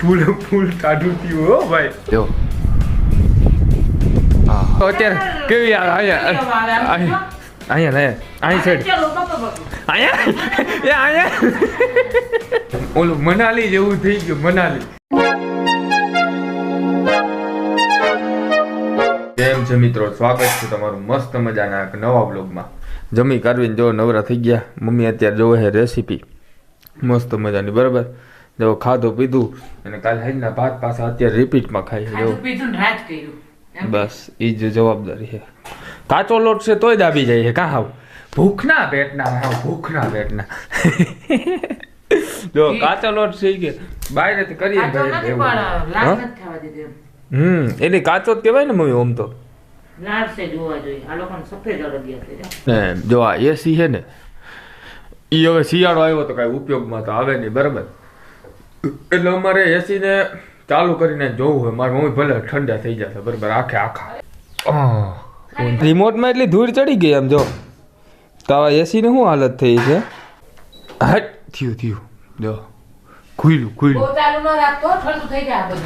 ફૂલ ફૂલ ટાઢું થયું હો ભાઈ. જો. અત્યારે કેવી યાર અહીંયા અહીંયા અહીંયા અહીં સાઈડ અહીંયા? એ અહીંયા? ઓલું મનાલી જેવું થઈ ગયું મનાલી. કેમ છે મિત્રો? સ્વાગત છે તમારું મસ્ત મજાના એક નવા બ્લોગમાં જમી કરવીને જો નવરા થઈ ગયા. મમ્મી અત્યારે જોવે છે રેસીપી મસ્ત મજાની બરાબર? જો ખાધું પીધું અને કાલે હાજના ભાત પાછા અત્યારે રિપીટમાં ખાઈ જો. પીધું રાત કર્યું. બસ એ જ જવાબદારી છે. કાચો લોટ છે તોય દાબી જાય છે કાં હાવ? ભૂખના પેટના હાવ ભૂખના પેટના. જો કાચો લોટ છે કે જ કરીએ ભાઈ હમ એટલે કાચો જ કહેવાય ને મમ્મી ઓમ તો. જો આ એસી છે. ને એ હવે શિયાળો આવ્યો તો કાંઈ ઉપયોગમાં તો આવે નહીં બરાબર? એટલે અમારે એસીને ચાલુ કરીને જોવું હોય. મારી મમ્મી ભલે ઠંડા થઈ જશે બરાબર આખે આખા. રિમોટમાં એટલી ધૂળ ચડી ગઈ આમ જો. તો આવા એસી શું હાલત થઈ છે? હટ થયું થયું. જો. ખુલ્લું ખુલ્યું ખુલ્લું બધું.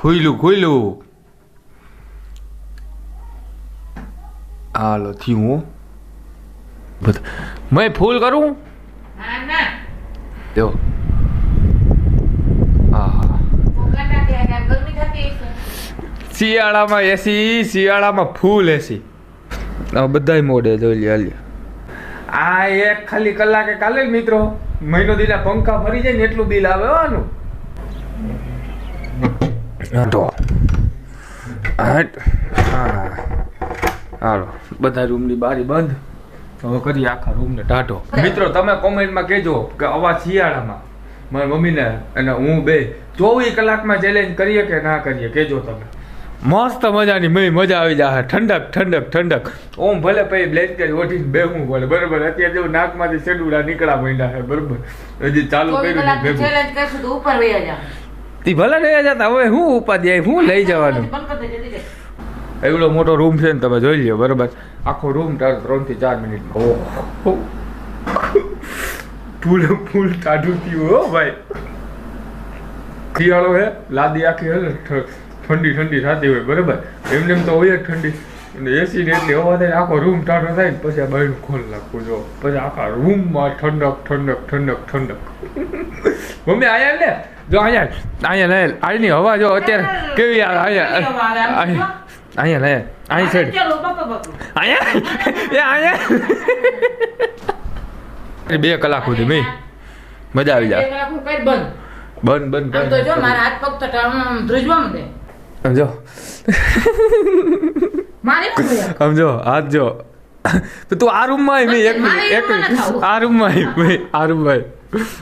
ખુલ્લું ખુલ્લું હાલો થયું હો. બધા મેં ફૂલ કરું? જો હા ઉગાડા ત્યાં ત્યાં ગરમી થતી હશે. શિયાળામાં એસી શિયાળામાં ફૂલ એસી. બધાય મોડે જોઈ લે હાલી આ એક ખાલી કલાકે કાલે મિત્રો. મહિનો દીના પંખા ફરી જાય ને એટલું બિલ આવે આનું. તો હાલો. બધા રૂમની બારી બંધ. હવે કરી આખા રૂમને ટાટો મિત્રો તમે કોમેન્ટમાં કહેજો કે અવાજ શિયાળામાં મારી મમ્મીને અને હું બે ચોવીસ કલાકમાં ચેલેન્જ કરીએ કે ના કરીએ? કહેજો તમે. મસ્ત મજાની મય મજા આવી જાય. ઠંડક ઠંડક ઠંડક. ઓમ ભલે પછી બ્લેન્કેટ ઓઢીને બેહવું પડે. બરોબર અત્યારે જેવું નાકમાંથી સેડુડા નીકળ્યા માંડ્યા છે. બરોબર. હજી ચાલુ કર્યું ઉપર. તી ભલે રહ્યા જતા હવે હું ઉપાધ્યાય હું લઈ જવાનું. એવડો મોટો રૂમ છે ને તમે જોઈ લ્યો બરોબર. આખો રૂમ ત્રણથી ચાર મિનિટ ઓહો ફૂલ ફૂલ ટાઢું થયું હો ભાઈ. શિયાળો હે લાદી આખી હે ઠંડી ઠંડી થતી હોય બરાબર? એમને એમ તો હોય જ ઠંડી. અને એસી ને એટલી હવા થાય આખો રૂમ ટાઢો થાય ને પછી આ બાયણું ખોલ નાખવું જો. પછી આખા રૂમમાં ઠંડક ઠંડક ઠંડક ઠંડક. મમ્મી આયા ને જો અહીંયા અહીંયા ને આજની હવા જો અત્યારે કેવી અહીંયા. અહીંયા. ને અહીં સાઈડ બાપા. અહીંયા? એ અહીંયા? બે કલાક સુધી મેં. મજા આવી જાય બંધ. બંધ બંધ આમ તો જો મારા હાથ પગ તો ધ્રુજવા માંડે. સમજો? થયું? સમજો હાથ જો. તો તું આ રૂમમાં આવી મેં એક મિનિટ એક મિનિટ. આ રૂમમાં આવી આ રૂમમાં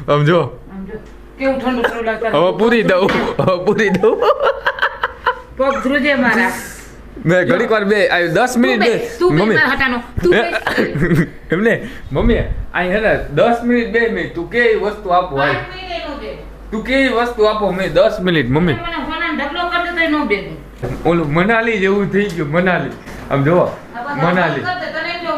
સમજો? આમ જો, કેવું. હવે પૂરી દઉં. હવે પૂરી દઉં. પગ ધ્રુજે મારા. મેં ઘડીક વાર બે આવી દસ મિનિટ બે, મમ્મી. એમને મમ્મી અહીં હે ને દસ મિનિટ બે મિનિટ. તું કે વસ્તુ આપો તું કેવી વસ્તુ આપો મેં દસ મિનિટ મમ્મી. તોય નો દે. ઓલું મનાલી જેવું થઈ ગયું મનાલી. આમ જોવો મનાલી.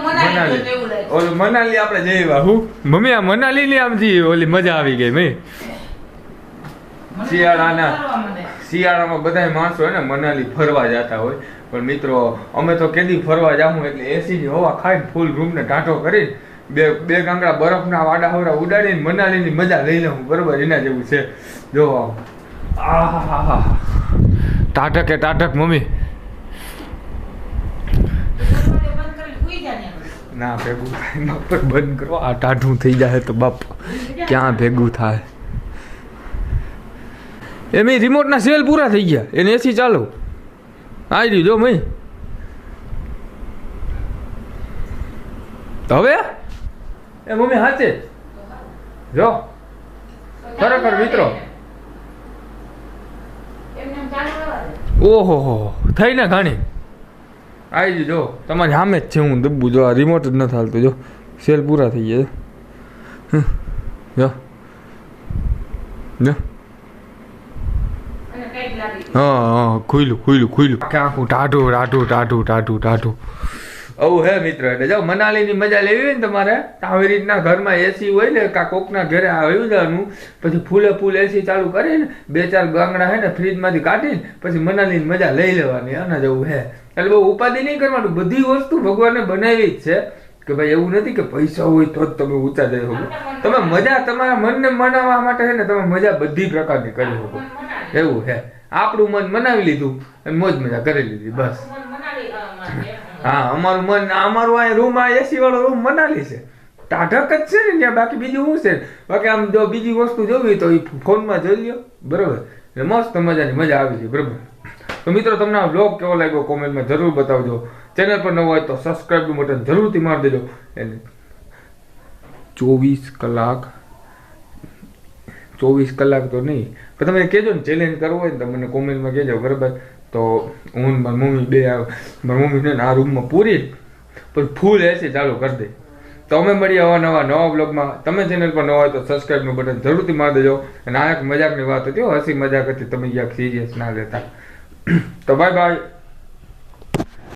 મનાલી જેવું ઓલું મનાલી આપણે જઈ હું? મમ્મી આ મનાલી ની આમ જી ઓલી મજા આવી ગઈ મેં શિયાળાના શિયાળામાં બધા માણસો હોય ને મનાલી ફરવા જતા હોય. પણ મિત્રો અમે તો કેદી ફરવા જાઉં એટલે એસી ની હવા ખાઈ ફૂલ રૂમ ને ટાંટો કરી બે બે ગાંગડા બરફના વાડા હોરા ઉડાડીને મનાલીની મજા લઈ લઉં. બરોબર? એના જેવું છે. જો આહાહાહા. ટાટક એ ટાટક મમ્મી દરવાજો બંધ કરીને સૂઈ જા ને. ના ભેગું થાય બાપ બંધ કરો આ ટાઢું થઈ જાય તો બાપ ક્યાં ભેગું થાય એમ રિમોટના સેલ પૂરા થઈ ગયા એને એસી ચાલુ આવી રહ્યું જો મય હવે? એ મમ્મી હાચે જો. ખરેખર મિત્રો એમને એમ ચાલુ રહેવા દે. ઓહો હો થઈને ઘણી. આવી જો તમારી સામે જ છે, હું દબ્બું જો, આ રિમોટ જ નથી હાલતું, જો. સેલ પૂરા થઈ ગયા. જો. જો. હા હા, ખુલ્લું ખુલ્લું આખે આખું ટાઢું ટાઢું ટાઢું ટાઢું ટાઢું. આવું હે મિત્ર, એટલે જો મનાલીની મજા લેવી ને તમારે? આવી રીતના ઘરમાં એસી હોય ને કા કોકના ઘરે આવ્યું જવાનું, પછી ફૂલે ફૂલ એસી ચાલુ કરીને, બે ચાર ગાંગડા હે ને, ફ્રીજમાંથી કાઢીને, પછી મનાલીની મજા લઈ લેવાની અને જેવું હે. એટલે બહુ ઉપાધિ નહીં કરવાનું, બધી વસ્તુ ભગવાને બનાવી જ છે, કે ભાઈ એવું નથી કે પૈસા હોય તો જ તમે ઊંચા જઈ શકો. તમે મજા તમારા મનને મનાવવા માટે છે ને, તમે મજા બધી પ્રકારની કરી શકો. એવું હે. આપણું મન મનાવી લીધું મોજ મજા કરી લીધી, બસ. હા, અમારું મન, અમારું આ રૂમ આ એસી વાળો રૂમ મનાલી છે. ટાઢક જ છે ને ત્યાં, બાકી બીજું શું છે? બાકી આમ જો બીજી વસ્તુ જોવી તો એ ફોનમાં જોઈ લ્યો. બરોબર? મસ્ત મજાની મજા આવી છે, બરોબર? તો મિત્રો, તમને બ્લોગ કેવો લાગ્યો? કોમેન્ટમાં જરૂર બતાવજો. ચેનલ પર ન હોય તો સબસ્ક્રાઇબ બટન જરૂરથી મારી દેજો. એને ચોવીસ કલાક ચોવીસ કલાક તો નહીં. પણ તમે કહેજો ને ચેલેન્જ કરવો હોય ને તો મને કોમેન્ટમાં કહેજો, બરાબર? તો હું ને મારી મમ્મી બે મારી મમ્મીને આ રૂમમાં પૂરી પણ ફૂલ એસી ચાલુ કરી દે. તો અમે મળીએ આવા નવા બ્લોગમાં તમે ચેનલ પર નવા હોય તો સબસ્ક્રાઈબનું બટન જરૂરથી મારી દેજો. અને આ એક મજાકની વાત હતી હસી મજાક હતી. તમે યાક સિરિયસ ના લેતા. તો બાય બાય